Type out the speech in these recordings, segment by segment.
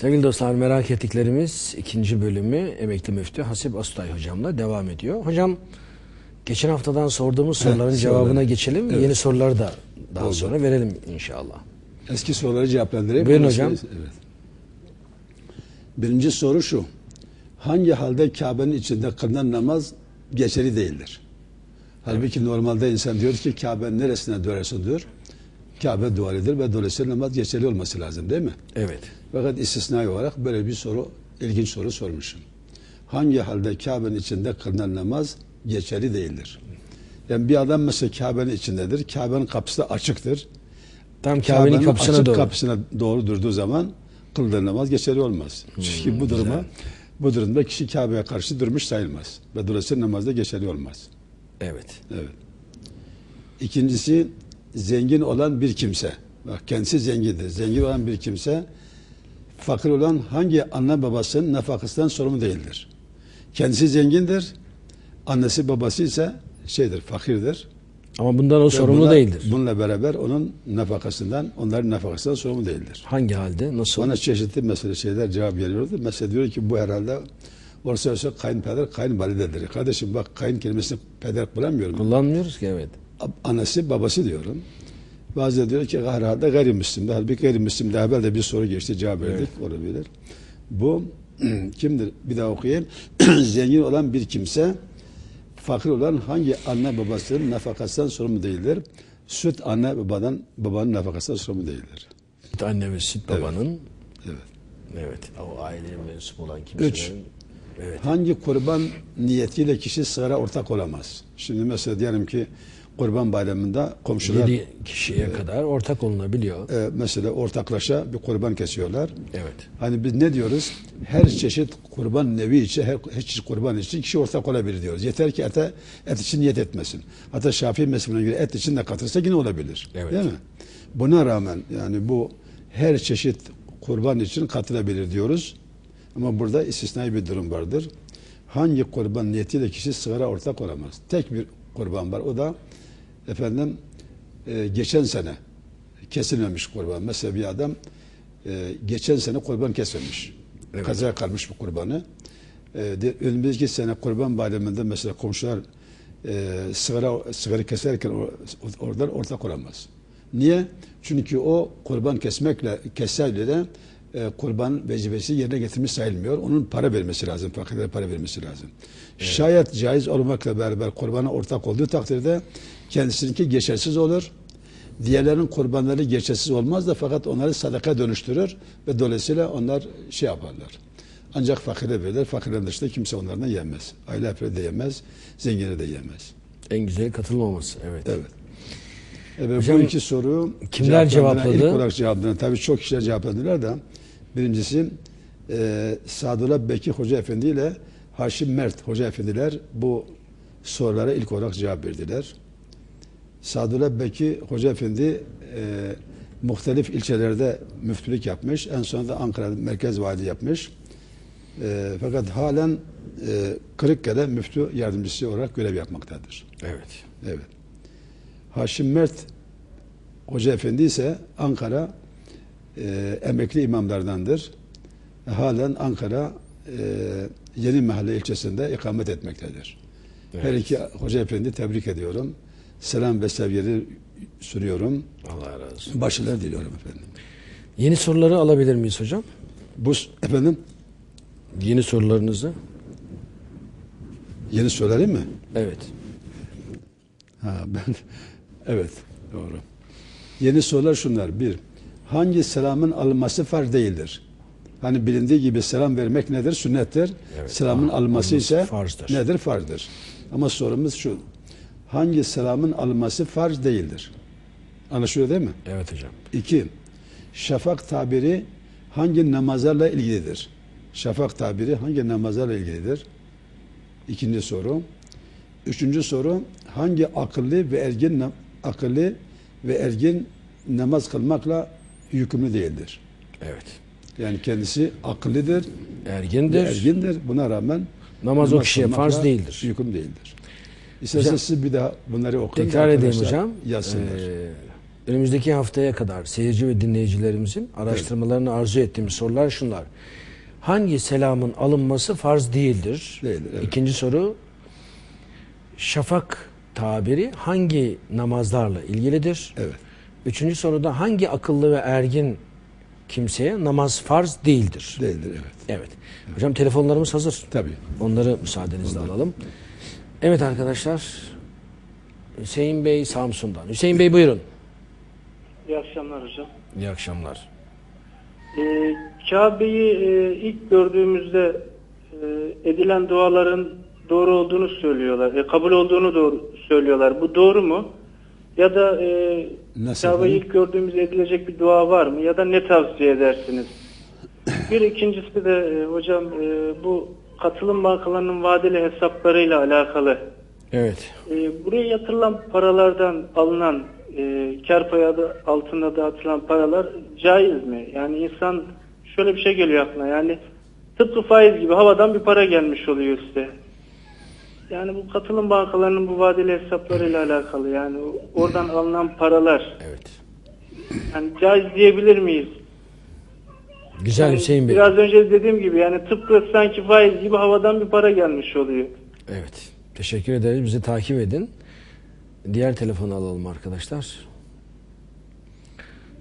Sevgili dostlar merak ettiklerimiz ikinci bölümü emekli müftü Hasip Astay hocamla devam ediyor. Hocam geçen haftadan sorduğumuz soruların soruları. cevabına geçelim. Evet. Yeni soruları da daha Oldu. sonra verelim inşallah. Eski soruları cevaplandırayım. Buyurun Ondan hocam. sonra- Evet. Birinci soru şu. Hangi halde Kabe'nin içinde kılınan namaz geçerli değildir? Halbuki normalde insan diyor ki Kabe'nin neresine dönersin diyor. Kabe duvalidir ve dolayısıyla namaz geçerli olması lazım değil mi? Evet. Fakat istisnai olarak böyle bir soru, ilginç soru sormuşum. Hangi halde Kabe'nin içinde kılınan namaz geçerli değildir? Yani bir adam mesela Kabe'nin içindedir. Kabe'nin kapısı da açıktır. Tam Kabe'nin kapısına açık doğru. kapısına doğru durduğu zaman kıldığı namaz geçerli olmaz. Çünkü bu duruma Hmm, güzel. bu durumda kişi Kabe'ye karşı durmuş sayılmaz. Ve dolayısıyla namazda geçerli olmaz. Evet. Evet. İkincisi zengin olan bir kimse. Bak kendisi zengindir. Zengin olan bir kimse fakir olan hangi anne babasının nafakasından sorumlu değildir. Kendisi zengindir. Annesi babası ise şeydir, fakirdir. Ama bundan o Ve sorumlu buna- değildir. Bununla beraber onun nafakasından, onların nafakasından sorumlu değildir. Hangi halde? Nasıl? Bana çeşitli mesela şeyler cevap veriyordu. Mesela diyor ki bu herhalde orası olsa kayınpeder, kayınvalidedir. Kardeşim bak kayın kelimesini peder kullanmıyorum. Kullanmıyoruz ki evet. Anası babası diyorum. Bazıları diyor ki herhalde gayrimüslim. Halbuki gayrimüslim daha evvel de bir soru geçti cevap verdik. Olabilir. Bu kimdir? Bir daha okuyayım. Zengin olan bir kimse fakir olan hangi anne babasının nafakasından sorumlu değildir? Süt anne babadan babanın nafakasından sorumlu değildir. Süt Anne ve süt babanın Evet. evet o aileye mensup olan kimselerin Üç. evet. Hangi kurban niyetiyle kişi sığıra ortak olamaz? Şimdi mesela diyelim ki kurban bayramında komşular 7 kişiye kadar ortak olunabiliyor. e, mesela ortaklaşa bir kurban kesiyorlar. Evet. Hani biz ne diyoruz? Her çeşit kurban nevi için, her, her çeşit kurban için kişi ortak olabilir diyoruz. Yeter ki ete, et için niyet etmesin. Hatta Şafii mezhebine göre et için de katılsa yine olabilir. Evet. Değil mi? Buna rağmen yani bu her çeşit kurban için katılabilir diyoruz. Ama burada istisnai bir durum vardır. Hangi kurban niyetiyle kişi sığıra ortak olamaz? Tek bir kurban var. O da efendim e, geçen sene kesilmemiş kurban. Mesela bir adam e, geçen sene kurban kesmemiş. Evet. Kazaya kalmış bu kurbanı. E, de, önümüzdeki sene kurban bayramında mesela komşular e, sigara, sigara keserken or- oradan ortak olamaz. Niye? Çünkü o kurban kesmekle keserle de e, kurban vecibesi yerine getirmiş sayılmıyor. Onun para vermesi lazım. Fakirlere para vermesi lazım. Şayet caiz olmakla beraber kurbana ortak olduğu takdirde kendisininki geçersiz olur. Diğerlerinin kurbanları geçersiz olmaz da fakat onları sadaka dönüştürür ve dolayısıyla onlar şey yaparlar. Ancak fakire verirler. Fakirlerin dışında kimse onlardan yemez. Aile ferdi de yemez, zengini de yemez. En güzeli katılmaması. Evet. Evet. Evet, Hocam, bu iki soru kimler cevapladı? İlk olarak cevapladılar. Tabii çok kişiler cevapladılar da birincisi e, Sadullah Bekir Hoca Efendi ile Haşim Mert Hoca Efendiler bu sorulara ilk olarak cevap verdiler. Sadullah Bekir Hoca Efendi e, muhtelif ilçelerde müftülük yapmış. En sonunda Ankara Merkez Vali yapmış. E, fakat halen e, Kırıkkale müftü yardımcısı olarak görev yapmaktadır. Evet. Evet. Haşim Mert Hoca Efendi ise Ankara e, emekli imamlardandır. E, halen Ankara e, Yeni Mahalle ilçesinde ikamet etmektedir. Her Evet. iki Hoca Efendi tebrik ediyorum. Selam ve sevgileri sürüyorum. Allah razı olsun. Başarılar diliyorum efendim. Yeni soruları alabilir miyiz hocam? Bu efendim Yeni sorularınızı. yeni söyleyeyim mi? Evet. Ha, ben evet doğru. Yeni sorular şunlar. Bir, hangi selamın alınması farz değildir? Hani bilindiği gibi selam vermek nedir? Sünnettir. Evet, Selamın alınması ise farzdır. nedir? Farzdır. Ama sorumuz şu. Hangi selamın alınması farz değildir? Anlaşılıyor değil mi? Evet hocam. İki, şafak tabiri hangi namazlarla ilgilidir? Şafak tabiri hangi namazlarla ilgilidir? İkinci soru. Üçüncü soru, hangi akıllı ve ergin akıllı ve ergin namaz kılmakla yükümlü değildir? Evet. Yani kendisi akıllıdır, Ergindir. ergindir. Buna rağmen Namaz o kişiye farz değildir. Yüküm değildir. İsterseniz siz bir daha bunları okuyun. Tekrar edeyim hocam. Yazsınlar. Ee, önümüzdeki haftaya kadar seyirci ve dinleyicilerimizin araştırmalarını arzu ettiğimiz sorular şunlar. Hangi selamın alınması farz değildir? Değildir, evet. İkinci soru şafak tabiri hangi namazlarla ilgilidir? Evet. Üçüncü soruda hangi akıllı ve ergin kimseye namaz farz değildir? Değildir evet. Evet. Hocam telefonlarımız hazır. Tabii. Onları müsaadenizle alalım. Evet arkadaşlar. Hüseyin Bey Samsun'dan. Hüseyin Bey buyurun. İyi akşamlar hocam. İyi akşamlar. Ee, Kabe'yi e, ilk gördüğümüzde e, edilen duaların doğru olduğunu söylüyorlar. E, kabul olduğunu doğru söylüyorlar. Bu doğru mu? Ya da e, Kabe'yi ilk gördüğümüzde edilecek bir dua var mı? Ya da ne tavsiye edersiniz? Bir ikincisi de e, hocam e, bu katılım bankalarının vadeli hesaplarıyla alakalı. Evet. E, buraya yatırılan paralardan alınan e, kar payı adı altında dağıtılan paralar caiz mi? Yani insan şöyle bir şey geliyor aklına yani tıpkı faiz gibi havadan bir para gelmiş oluyor size. Yani bu katılım bankalarının bu vadeli hesaplarıyla alakalı yani oradan alınan paralar Evet. yani caiz diyebilir miyiz? Güzel Yani Hüseyin Bey. Biraz önce dediğim gibi yani tıpkı sanki faiz gibi havadan bir para gelmiş oluyor. Evet. Teşekkür ederiz. Bizi takip edin. Diğer telefonu alalım arkadaşlar.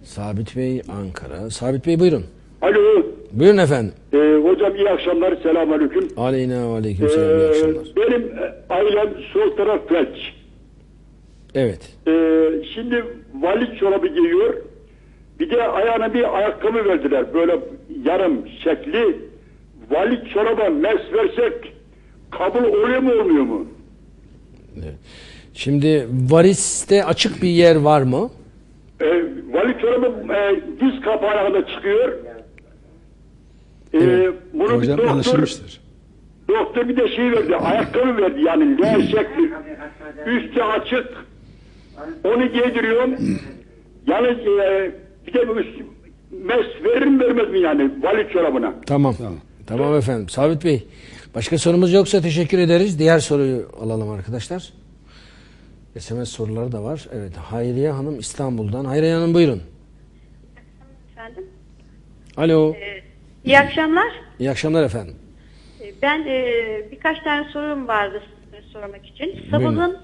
Sabit Bey Ankara. Sabit Bey buyurun. Alo, Buyurun efendim. e, hocam iyi akşamlar, selamünaleyküm. Aleyna ve aleyküm selam. iyi E, akşamlar. benim e, ailem sol taraf felç. Evet. E, şimdi vali çorabı giyiyor. Bir de ayağına bir ayakkabı verdiler. Böyle yarım şekli. Vali çoraba mes versek kabul oluyor mu olmuyor mu? evet. Şimdi variste açık bir yer var mı? E, vali çorabı e, diz kapağına çıkıyor. E, Evet. bunu bir Hocam doktor, anlaşılmıştır. Doktor bir de şey verdi, ayakkabı verdi yani L şekli. Üstü açık. Onu giydiriyorum. Yani e, bir de bu üst, mes verir mi vermez mi yani vali çorabına? Tamam. Tamam. Tamam. efendim. Sabit Bey. Başka sorumuz yoksa teşekkür ederiz. Diğer soruyu alalım arkadaşlar. SMS soruları da var. Evet. Hayriye Hanım İstanbul'dan. Hayriye Hanım buyurun. Efendim. Alo. İyi akşamlar. İyi akşamlar efendim. Ben e, birkaç tane sorum vardı sormak için. Buyurun. Sabahın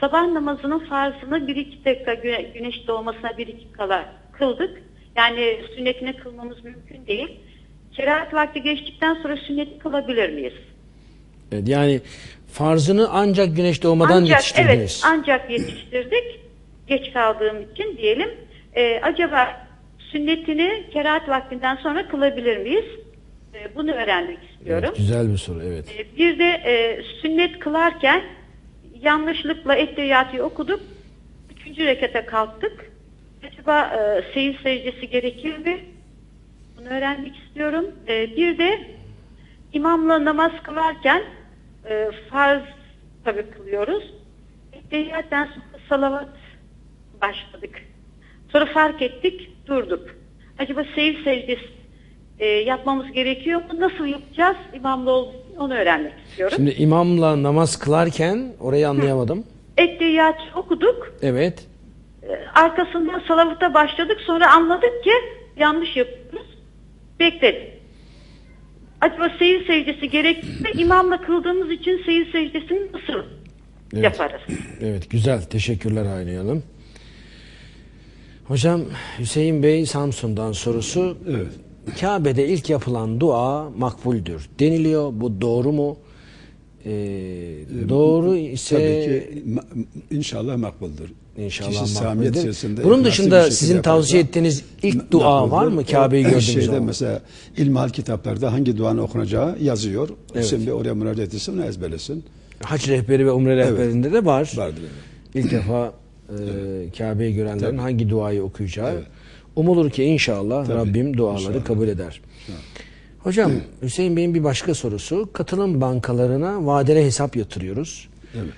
sabah namazının farzını bir iki dakika güne- güneş doğmasına bir iki kala kıldık. Yani sünnetini kılmamız mümkün değil. Kerahat vakti geçtikten sonra sünneti kılabilir miyiz? Evet, yani farzını ancak güneş doğmadan ancak yetiştirdiniz. evet ancak yetiştirdik. Geç kaldığım için diyelim. Ee, acaba sünnetini kerahat vaktinden sonra kılabilir miyiz? Ee, bunu öğrenmek istiyorum. Evet, güzel bir soru. Evet. Ee, Bir de e, sünnet kılarken yanlışlıkla ettehiyatı okuduk. Üçüncü rekete kalktık. Acaba e, seyir secdesi gerekir mi? Bunu öğrenmek istiyorum. Ee, bir de imamla namaz kılarken e, farz tabi kılıyoruz. Ettehiyattan sonra salavat başladık. Sonra fark ettik, durduk. Acaba seyir secdesi e, yapmamız gerekiyor mu? Nasıl yapacağız? İmamla olduğu için onu öğrenmek istiyorum. Şimdi imamla namaz kılarken orayı anlayamadım. Ettehiyat okuduk. Evet. E, arkasından salavata başladık. Sonra anladık ki yanlış yapıyoruz. Bekledik. Acaba seyir secdesi gerekli mi? İmamla kıldığımız için seyir secdesini nasıl Evet. yaparız? Evet güzel. Teşekkürler Hayriye Hanım. Hocam Hüseyin Bey Samsun'dan sorusu. Evet. Kabe'de ilk yapılan dua makbuldür deniliyor. Bu doğru mu? Ee, doğru ise Tabii ki ma- inşallah makbuldür. İnşallah Kişi içerisinde Bunun dışında sizin yaparsa tavsiye ettiğiniz ilk dua var mı Kabe'yi O gördüğümüz şeyde zaman? mesela ilmihal kitaplarda hangi duanın okunacağı yazıyor. Evet. Sen bir oraya müracaat etsin, onu ezberlesin. Hac rehberi ve umre rehberinde de var. Vardır. İlk defa e, Kabe'yi görenlerin Tabii. hangi duayı okuyacağı. Evet. Umulur ki inşallah Tabii. Rabbim duaları İnşallah. kabul eder. Hocam Hüseyin Bey'in bir başka sorusu. Katılım bankalarına vadeli hesap yatırıyoruz. Evet.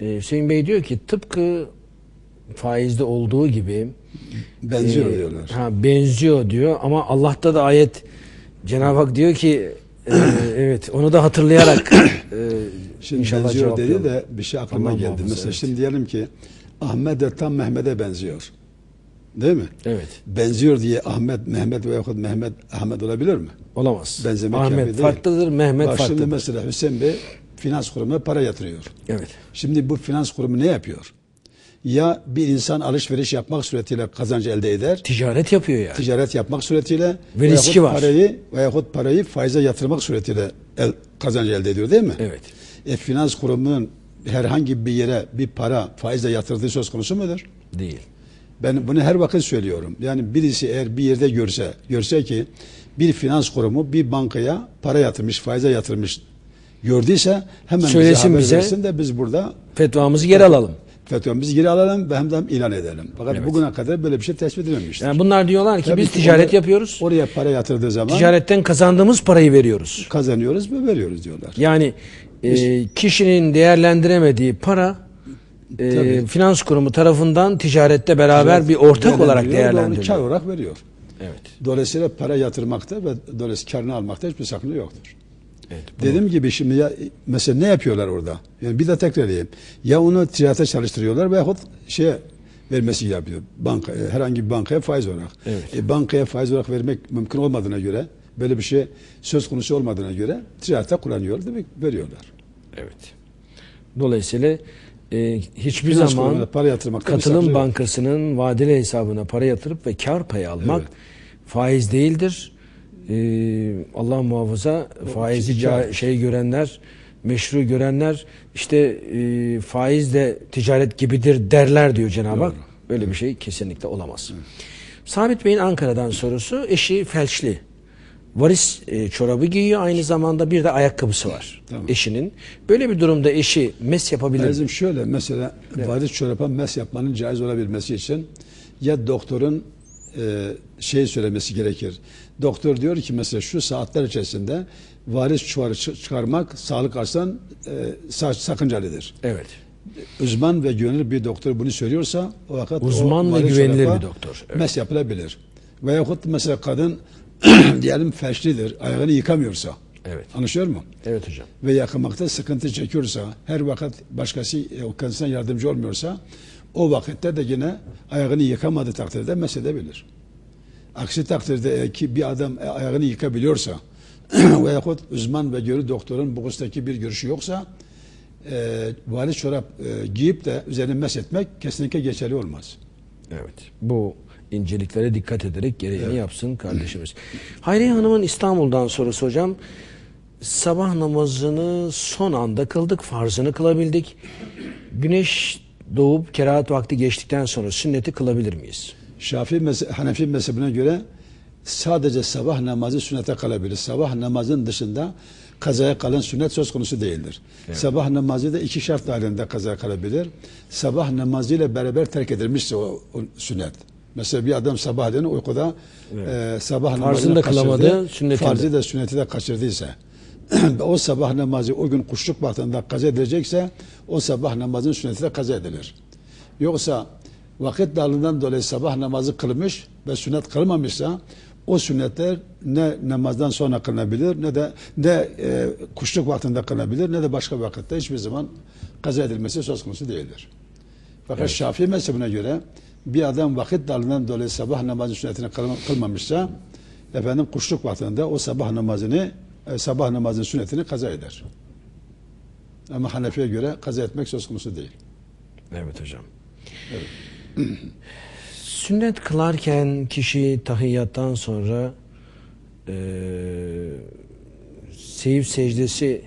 Ee, Hüseyin Bey diyor ki tıpkı faizde olduğu gibi Benziyor e, diyorlar. Ha, benziyor diyor ama Allah'ta da ayet Cenab-ı Hak diyor ki e, evet onu da hatırlayarak e, Şimdi inşallah benziyor dedi de bir şey aklıma Allah geldi. Mesela evet. şimdi diyelim ki Ahmet de tam Mehmet'e benziyor. Değil mi? Evet. Benziyor diye Ahmet, Mehmet veyahut Mehmet, Ahmet olabilir mi? Olamaz. Benzemek Ahmet değil. farklıdır, Mehmet Bak şimdi farklıdır. mesela Hüseyin Bey finans kurumuna para yatırıyor. Evet. Şimdi bu finans kurumu ne yapıyor? Ya bir insan alışveriş yapmak suretiyle kazancı elde eder, Ticaret yapıyor yani. ticaret yapmak suretiyle Ve riski var. parayı veyahut parayı faize yatırmak suretiyle el, kazancı elde ediyor değil mi? Evet. E, finans kurumunun herhangi bir yere bir para faizle yatırdığı söz konusu mudur? Değil. Ben bunu her vakit söylüyorum. Yani birisi eğer bir yerde görse, görse ki bir finans kurumu bir bankaya para yatırmış, faize yatırmış gördüyse hemen Söylesin bize haber bize. versin de biz burada Fetvamızı geri alalım. fetvamızı geri alalım ve hem de ilan edelim. Fakat Evet. bugüne kadar böyle bir şey tespit edilmemiştir. Yani bunlar diyorlar ki Tabii biz ticaret oraya- yapıyoruz. Oraya para yatırdığı zaman Ticaretten kazandığımız parayı veriyoruz. kazanıyoruz ve veriyoruz diyorlar. Yani e, kişinin değerlendiremediği para e, Tabii. finans kurumu tarafından ticarette beraber bir ortak olarak Değerlendiriyor ve onu Kar değerlendiriliyor. olarak veriyor. Evet. Dolayısıyla para yatırmakta ve dolayısıyla karını almakta hiçbir sakınca yoktur. Evet. Dediğim gibi şimdi ya mesela ne yapıyorlar orada? Yani bir de tekrar edeyim. Ya onu ticarete çalıştırıyorlar veyahut şeye vermesi yapıyor. Banka, e, herhangi bir bankaya faiz olarak. Evet. E, bankaya faiz olarak vermek mümkün olmadığına göre, böyle bir şey söz konusu olmadığına göre ticarete kullanıyor demek veriyorlar. Evet. Dolayısıyla e, hiçbir Finans zaman para yatırmakta bir katılım sakınca yok. bankasının vadeli hesabına para yatırıp ve kar payı almak Evet. faiz değildir. E, Allah muhafaza faizi kar. ca- şey görenler, meşru görenler işte e, faiz de ticaret gibidir derler diyor Cenab-ı Hak. Böyle bir şey kesinlikle olamaz. Sabit Bey'in Ankara'dan sorusu eşi felçli. Varis e, çorabı giyiyor aynı zamanda bir de ayakkabısı var Tamam. eşinin. Böyle bir durumda eşi mes yapabilir? Bizim şöyle mesela varis çoraba mes yapmanın caiz olabilmesi için ya doktorun e, şey söylemesi gerekir. Doktor diyor ki mesela şu saatler içerisinde varis çuvarı çı- çıkarmak sağlık açısından e, sa- sakıncalıdır. Evet. Uzman ve güvenilir bir doktor bunu söylüyorsa o vakit Uzman o ve güvenilir bir doktor, evet. Mes yapılabilir. Veyahut mesela kadın diyelim felçlidir, ayağını yıkamıyorsa. Evet. Anlaşıyor mu? Evet hocam. ve yakamakta sıkıntı çekiyorsa, her vakit başkası e, o kendisine yardımcı olmuyorsa, o vakitte de yine ayağını yıkamadığı takdirde mesedebilir. Aksi takdirde ki bir adam e, ayağını yıkabiliyorsa veyahut uzman ve görü doktorun bu hustaki bir görüşü yoksa e, vali çorap e, giyip de üzerine meshetmek kesinlikle geçerli olmaz. Evet. Bu inceliklere dikkat ederek gereğini yapsın kardeşimiz. Hayriye Hanım'ın İstanbul'dan sorusu hocam. Sabah namazını son anda kıldık, farzını kılabildik. Güneş doğup kerahat vakti geçtikten sonra sünneti kılabilir miyiz? Şafii mezhe Hanefi mezhebine göre sadece sabah namazı sünnete kalabilir. Sabah namazın dışında kazaya kalan sünnet söz konusu değildir. Sabah namazı da iki şart halinde kazaya kalabilir. Sabah namazı ile beraber terk edilmişse o, o sünnet. Mesela bir adam sabahleyin uykuda e, sabah Farzını namazını da kılamadı, kaçırdı. Farzı da sünneti de kaçırdıysa o sabah namazı o gün kuşluk vaktinde kaza edilecekse o sabah namazın sünneti de kaza edilir. Yoksa vakit darlığından dolayı sabah namazı kılmış ve sünnet kılmamışsa o sünnetler ne namazdan sonra kılınabilir ne de ne e, kuşluk vaktinde kılınabilir ne de başka vakitte hiçbir zaman kaza edilmesi söz konusu değildir. Fakat Şafii mezhebine göre bir adam vakit darlığından dolayı sabah namazı sünnetini kılma- kılmamışsa efendim kuşluk vaktinde o sabah namazını e, sabah namazının sünnetini kaza eder. Ama Hanefi'ye göre kaza etmek söz konusu değil. Evet hocam. Sünnet kılarken kişi tahiyyattan sonra eee seyif secdesi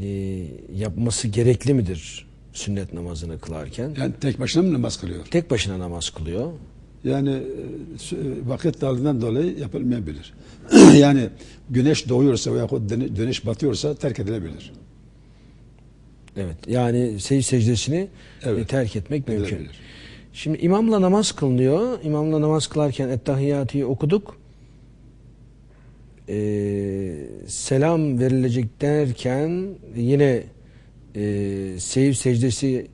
eee, yapması gerekli midir sünnet namazını kılarken? Yani tek başına mı namaz kılıyor? Tek başına namaz kılıyor. Yani e, e, vakit darlığından dolayı yapılmayabilir. yani güneş doğuyorsa veya güneş batıyorsa terk edilebilir. Evet. Yani seyif secdesini Evet. e, terk etmek mümkün. Edilebilir. Şimdi imamla namaz kılınıyor. İmamla namaz kılarken Ettehiyatü'yü okuduk. Ee, selam verilecek derken yine e, seyif secdesi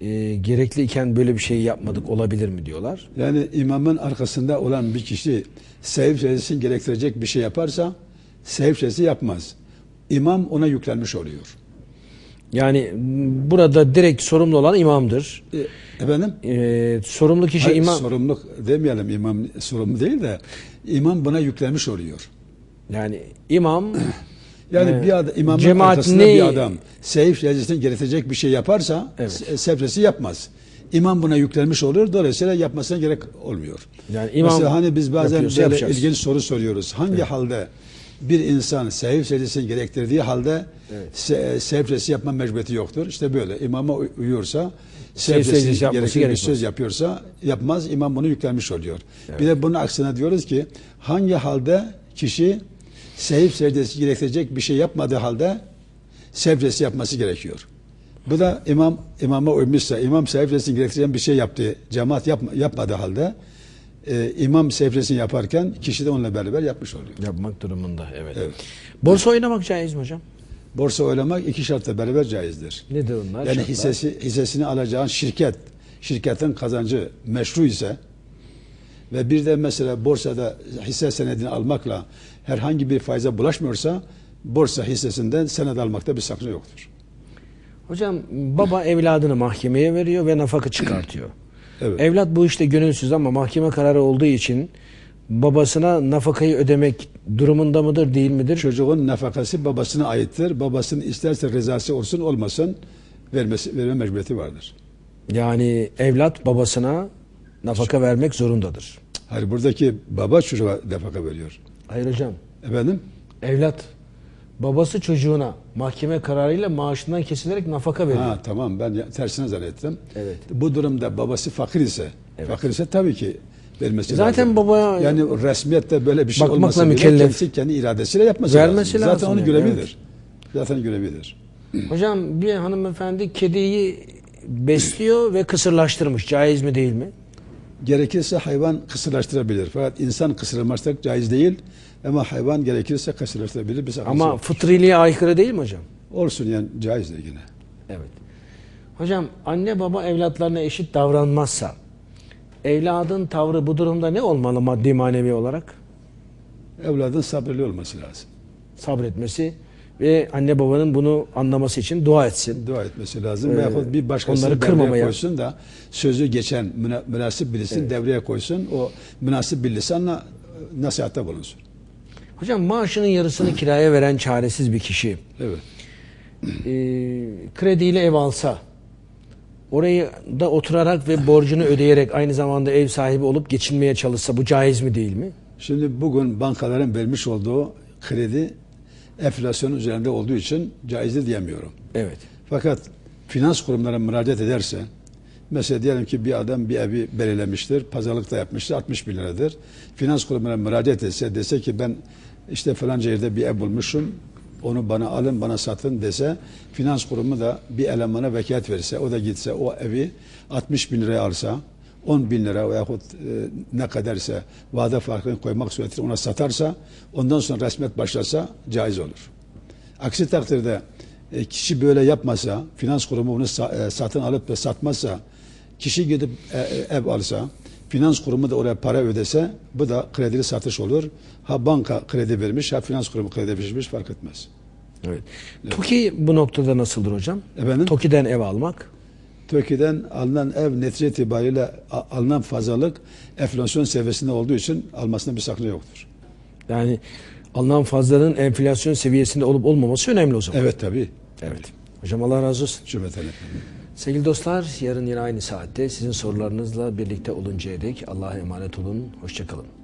e, gerekli iken böyle bir şey yapmadık olabilir mi diyorlar. Yani imamın arkasında olan bir kişi sevip secdesini gerektirecek bir şey yaparsa sevip secdesi yapmaz. İmam ona yüklenmiş oluyor. Yani burada direkt sorumlu olan imamdır. E, efendim? Ee, sorumlu kişi Hayır, imam. Sorumluluk demeyelim imam sorumlu değil de imam buna yüklenmiş oluyor. Yani imam Yani Evet. bir adam, imamın Cemaat arkasında ne- bir adam seyif secdesine gerektirecek bir şey yaparsa Evet. se- secdesi yapmaz. İmam buna yüklenmiş olur. Dolayısıyla yapmasına gerek olmuyor. Yani imam Mesela hani biz bazen böyle yapacağız. ilginç soru soruyoruz. Hangi halde bir insan seyif secdesini gerektirdiği halde se- secdesi yapma mecburiyeti yoktur. İşte böyle imama uy- uyuyorsa Seyif secdesi gerektiği bir söz yapıyorsa yapmaz. İmam bunu yüklenmiş oluyor. Bir de bunun aksine diyoruz ki hangi halde kişi seyif secdesi gerektirecek bir şey yapmadığı halde secdesi yapması gerekiyor. Bu da imam imama uymuşsa, imam secdesini gerektiren bir şey yaptı, cemaat yapma, yapmadığı halde e, imam secdesini yaparken kişi de onunla beraber yapmış oluyor. yapmak durumunda. Evet. Evet. Borsa oynamak caiz mi hocam? Borsa oynamak iki şartla beraber caizdir. Nedir onlar? Yani şartlar? hissesi, hissesini alacağın şirket, şirketin kazancı meşru ise ve bir de mesela borsada hisse senedini almakla herhangi bir faize bulaşmıyorsa borsa hissesinden senet almakta bir sakınca yoktur. Hocam baba evladını mahkemeye veriyor ve nafaka çıkartıyor. Evet. Evlat bu işte gönülsüz ama mahkeme kararı olduğu için babasına nafakayı ödemek durumunda mıdır değil midir? Çocuğun nafakası babasına aittir. Babasının isterse rızası olsun olmasın vermesi, verme mecburiyeti vardır. Yani evlat babasına nafaka vermek zorundadır. Hayır buradaki baba çocuğa nafaka veriyor. Hayır hocam. Efendim? Evlat babası çocuğuna mahkeme kararıyla maaşından kesilerek nafaka veriyor. Ha tamam ben tersine zannettim. Evet. Bu durumda babası fakir ise, fakir ise tabii ki vermesi Zaten lazım. baba- yani resmiyette böyle bir şey olmasa mükellef. kendisi kendi iradesiyle yapması Vermesi lazım. Zaten lazım onun yani, görevidir. evet. Zaten görevidir. Hocam bir hanımefendi kediyi besliyor ve kısırlaştırmış. Caiz mi değil mi? Gerekirse hayvan kısırlaştırabilir. Fakat insan kısırlaştırmak caiz değil. Ama hayvan gerekirse kısırlaştırabilir. Bir Ama yok. fıtriliğe aykırı değil mi hocam? Olsun yani caizdir yine. Evet. Hocam anne baba evlatlarına eşit davranmazsa evladın tavrı bu durumda ne olmalı maddi manevi olarak? Evladın sabırlı olması lazım. Sabretmesi ve anne babanın bunu anlaması için dua etsin. Dua etmesi lazım. Ee, Veyahut bir başkasını onları kırmamaya- koysun da sözü geçen müna- münasip birisini devreye koysun. O münasip bir lisanla e, nasihatte bulunsun. Hocam maaşının yarısını kiraya veren çaresiz bir kişi Evet. e, krediyle ev alsa orayı da oturarak ve borcunu ödeyerek aynı zamanda ev sahibi olup geçinmeye çalışsa bu caiz mi değil mi? Şimdi bugün bankaların vermiş olduğu kredi enflasyonun üzerinde olduğu için caizdir diyemiyorum. Evet. Fakat finans kurumlarına müracaat ederse mesela diyelim ki bir adam bir evi belirlemiştir, pazarlık da yapmıştır, 60 bin liradır. Finans kurumuna müracaat etse, dese ki ben işte falanca yerde bir ev bulmuşum, onu bana alın, bana satın dese, finans kurumu da bir elemana vekalet verirse, o da gitse o evi 60 bin liraya alsa, 10 bin lira veyahut e, ne kadarsa vade farkını koymak suretiyle ona satarsa, ondan sonra resmet başlasa caiz olur. Aksi takdirde e, kişi böyle yapmasa, finans kurumu bunu sa- e, satın alıp da satmazsa, kişi gidip e, e, ev alsa, finans kurumu da oraya para ödese, bu da kredili satış olur. Ha banka kredi vermiş, ha finans kurumu kredi vermiş fark etmez. Evet. TOKİ bu noktada nasıldır hocam? Efendim? TOKİ'den ev almak. Türkiye'den alınan ev netice itibariyle alınan fazlalık enflasyon seviyesinde olduğu için almasında bir sakınca yoktur. Yani alınan fazlanın enflasyon seviyesinde olup olmaması önemli o zaman. Evet tabii. Evet. Hocam Allah razı olsun. Cümleten. Sevgili dostlar yarın yine aynı saatte sizin sorularınızla birlikte oluncaya dek Allah'a emanet olun. Hoşçakalın.